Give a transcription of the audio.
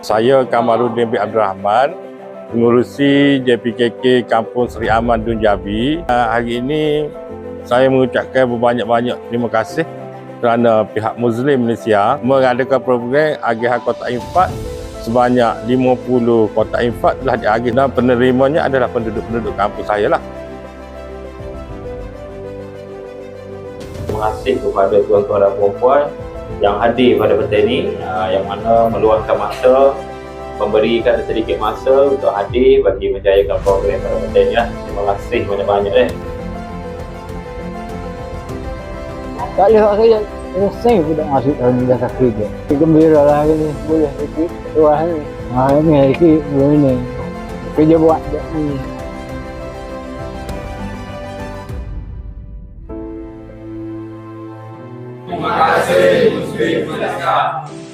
Saya Kamaluddin bin Abdul Rahman, pengurusi JPKK Kampung Seri Aman Dun Jabi. Uh, hari ini saya mengucapkan berbanyak-banyak terima kasih kerana pihak Muslim Malaysia mengadakan program Agih Kotak Infak sebanyak 50 kotak infak telah diagih dan penerimanya adalah penduduk-penduduk kampung saya lah. Terima kasih kepada tuan-tuan dan puan-puan yang hadir pada petang ini uh, yang mana meluangkan masa memberikan sedikit masa untuk hadir bagi menjayakan program pada petang ini lah. Terima kasih banyak-banyak eh. Tak boleh buat kerja. Selesai pun tak masuk dalam dah tak kerja. Gembira lah hari ni. Boleh sikit. Tuah ni. Hari ni hari sikit. Belum ni. Kerja buat je ni. Terima kasih Muslim Malaysia.